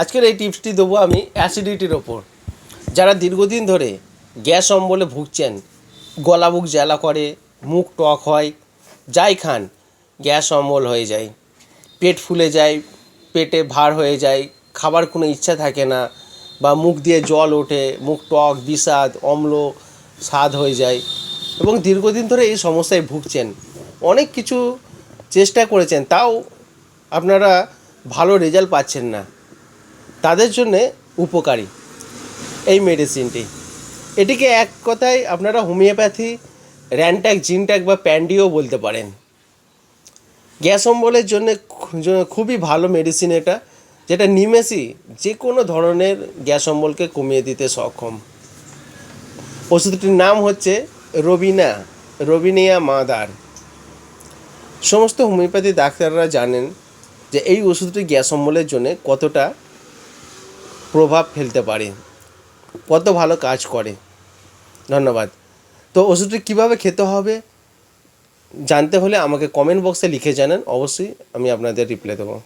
আজকের এই টিপসটি দেবো আমি অ্যাসিডিটির ওপর। যারা দীর্ঘদিন ধরে গ্যাস অম্বলে ভুগছেন, গলা বুক জ্বালা করে, মুখ টক হয়, যাই খান, গ্যাস অম্বল হয়ে যায়। পেট ফুলে যায়, পেটে ভার হয়ে যায়, খাবার কোনো ইচ্ছা থাকে না বা মুখ দিয়ে জল ওঠে, মুখ টক, বিষাদ, অম্ল, স্বাদ হয়ে যায়। এবং দীর্ঘদিন ধরে এই সমস্যায় ভুগছেন, অনেক কিছু চেষ্টা করেছেন, তাও আপনারা ভালো রেজাল্ট পাচ্ছেন না। তাদের জন্যে উপকারী এই মেডিসিনটি এটিকে এক কথায় আপনারা হোমিওপ্যাথি র্যানট্যাক জিনট্যাক বা প্যান্ডিও বলতে পারেন। গ্যাস অম্বলের জন্য খুবই ভালো মেডিসিন এটা, যেটা নিমেষই যে কোনো ধরনের গ্যাস অম্বলকে কমিয়ে দিতে সক্ষম। ওষুধটির নাম হচ্ছে রবিনা, রবিনিয়া মাদার। সমস্ত হোমিওপ্যাথি ডাক্তাররা জানেন যে এই ওষুধটি গ্যাস অম্বলের জন্যে কতটা প্রভাব ফেলতে পারে, কত ভালো কাজ করে। ধন্যবাদ। তো ওষুধটি কীভাবে খেতে হবে জানতে হলে আমাকে কমেন্ট বক্সে লিখে জানান। অবশ্যই আমি আপনাদের রিপ্লাই দেবো।